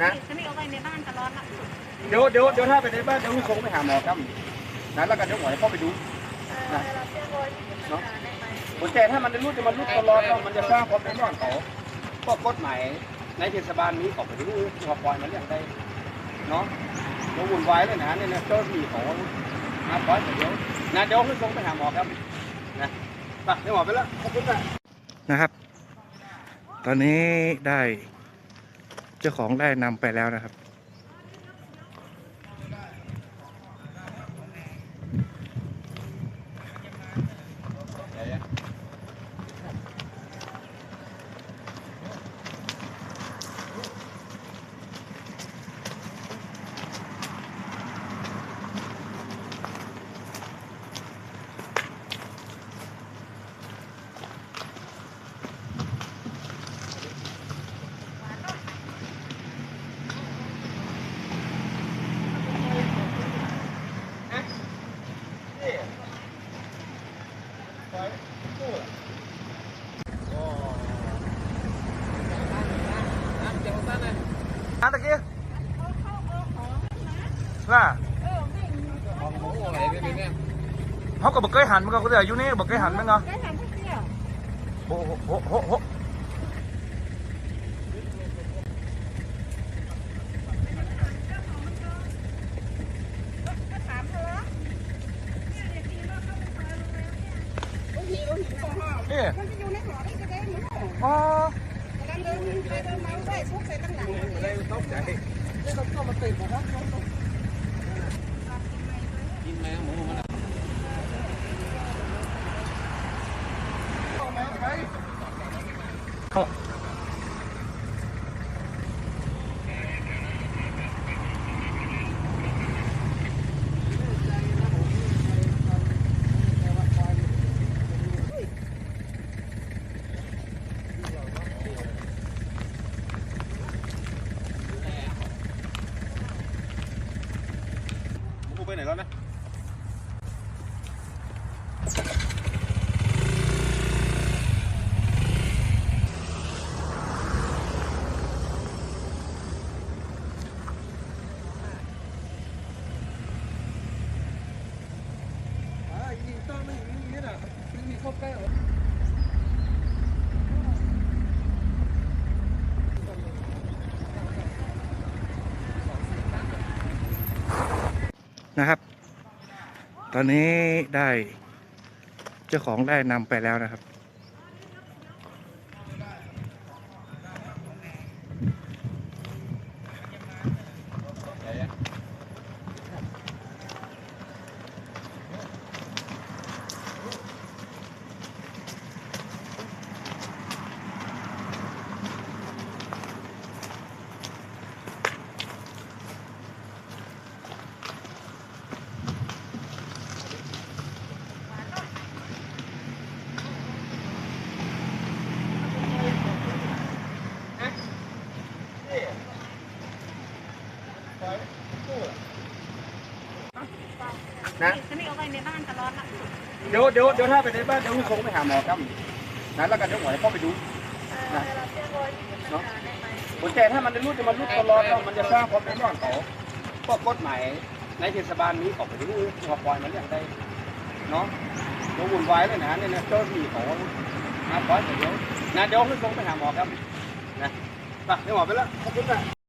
นะฉันนี่เอาไว้ในบ้านตลอดละเดี๋ยวเดี๋ยวเดี๋ยวถ้าไปในบ้านเดี๋ยวส่งไปหาหมอครับนะแล้วก็เดี๋ยวหมอจะเข้าไปดูเออเราเชื่อว่าที่เป็นปัญหาได้ไหมคนแก่ถ้ามันจะรู้จะมันรู้ตลอดแล้วมันจะสร้างความเดือดร้อนเขาก็กฎหมายในเทศบาลนี้ออกไปดูที่เขาปล่อยมันเรื่องได้เนาะเราวุ่นวายเลยนะเนี่ยนะเจ้าหน้าที่เขามาปล่อยเดี๋ยวนะเดี๋ยวให้ส่งไปหาหมอครับนะไปเดี๋ยวหมอไปแล้วขอบคุณนะนะครับ ตอนนี้ได้ เจ้าของได้นำไปแล้วนะครับ อะตะกี้ล่ะเขาก็บอกเคยหันมันก็เดี๋ยวอยู่นี่บอกเคยหันมันก็ ได้ทำทุกเที่ยว โอ้โหโหโหโห ก็ถามเธอเนี่ยเด็กดีมากเข้าไปซอยโรงแรมเนี่ยโอ้โหโอ้โหโอ้โห นี่ มันจะอยู่ในหอได้จะได้ไหมอ๋อกำลังเดินไปเดินมาได้พวกใส่ตั้งหลังเลยต้องใจกูไปไหนแล้วน này con đấy. Hãy subscribe cho kênh Ghiền không bỏ นะครับ ตอนนี้ได้เจ้าของได้นำไปแล้วนะครับ นะฉันนี่เอาไว้ในบ้านตลอดละเดี๋ยวเดี๋ยวเดี๋ยวถ้าไปในบ้านเดี๋ยวส่งไปหาหมอครับนะแล้วก็เดี๋ยวหมอจะเข้าไปดูเออเราเชื่อว่าที่เป็นปัญหาได้ไหมคนแก่ถ้ามันจะรู้จะมันรู้ตลอดแล้วมันจะสร้างความเดือดร้อนเขาก็กฎหมายในเทศบาลนี้ออกไปดูที่เขาปล่อยมันเรื่องได้เนาะเราวุ่นวายเลยนะเนี่ยนะเจ้าหน้าที่เขามาปล่อยเดี๋ยวนะเดี๋ยวให้ส่งไปหาหมอครับนะไปเดี๋ยวหมอไปแล้วขอบคุณนะ